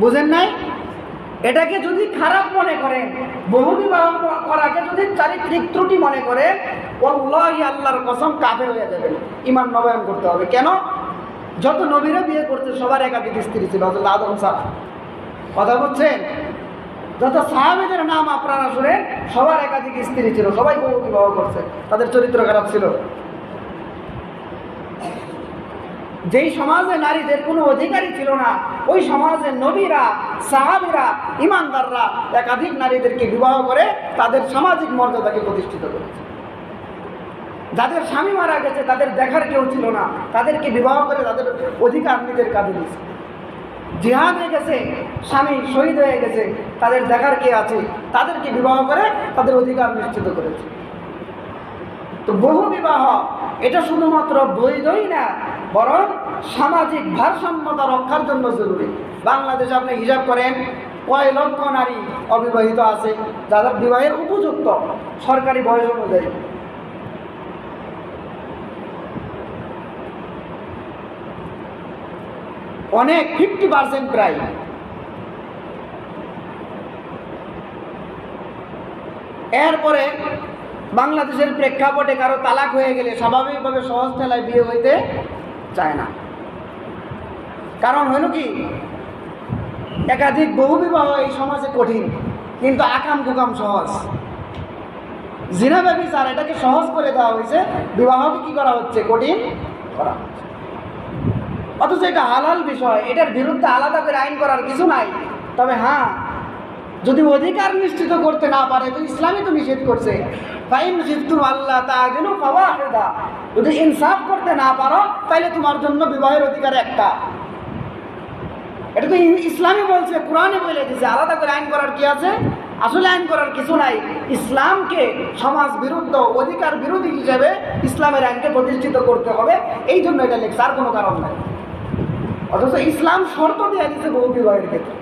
বুঝেন নাই? এটাকে যদি খারাপ মনে করেন বহু বিবাহ করাকে যদি চারিত্রিক ত্রুটি মনে করেন ওল্লাহি আল্লাহর কসম কাফের হয়ে যাবেন। ইমান নবায়ন করতে হবে। কেন? যত নবীরা বিয়ে করতে সবার একাধিক স্ত্রী ছিল আদম সাহ কথা বলছেন যত সাহাবিদের নাম আপনারা শুনেন, সবার একাধিক স্ত্রী ছিল, সবাই বহু বিবাহ করছে। তাদের চরিত্র খারাপ ছিল। যেই সমাজে নারীদের কোনো অধিকারই ছিল না ওই সমাজে নবীরা, সাহাবিরা ইমানদাররা একাধিক নারীদেরকে বিবাহ করে তাদের সামাজিক মর্যাদাকে প্রতিষ্ঠিত করেছে। যাদের স্বামী মারা গেছে, তাদের দেখার কেউ ছিল না। তাদেরকে বিবাহ করে তাদের অধিকার নিজের কাজে দিয়েছে জিহাদে গেছে, স্বামী শহীদ হয়ে গেছে, তাদের দেখার কে আছে? তাদেরকে বিবাহ করে তাদের অধিকার নিশ্চিত করেছে। তো বহু বিবাহ, এটা শুধুমাত্র বৈধই না বরং সামাজিক ভারসাম্যতা রক্ষার জন্য জরুরি। বাংলাদেশে আপনি হিসাব করেন, কয় লক্ষ নারী অবিবাহিত আছে, যাদের বিবাহের উপযুক্ত সরকারি বয়স অনুযায়ী। অনেক ফিফটি পার্সেন্ট প্রায়। এরপরে বাংলাদেশের প্রেক্ষাপটে কারও তালাক হয়ে গেলে স্বাভাবিকভাবে সহজ ঠেলায় বিয়ে হইতে চায় না। কারণ হলো কি, একাধিক বহুবিবাহ এই সমাজে কঠিন, কিন্তু আকাম কুকাম সহজ। জিনা ব্যবচার এটাকে সহজ করে দেওয়া হয়েছে। বিবাহকে কি করা হচ্ছে? কঠিন করা হচ্ছে। অথচ এটা হালাল বিষয়, এটার বিরুদ্ধে আলাদা করে আইন করার কিছু নাই। তবে হ্যাঁ যদি অধিকার নিশ্চিত করতে না পারে, তো ইসলামই তো নিষেধ করছে। আল্লাহ তা যদি ইনসাফ করতে না পারো তাহলে তোমার জন্য বিবাহের অধিকার একটা। এটা তো ইসলামই বলছে কোরআনে বলে দিয়েছে আলাদা করে আইন করার কি আছে? আসলে আইন করার কিছু নাই। ইসলামকে সমাজ বিরুদ্ধ, অধিকার বিরোধী হিসেবে ইসলামের আইনকে প্রতিষ্ঠিত করতে হবে। এই জন্য এটা লেখছে। আর কোনো কারণ নাই। অথচ ইসলাম শর্ত দেওয়া দিচ্ছে বহু বিবাহের ক্ষেত্রে।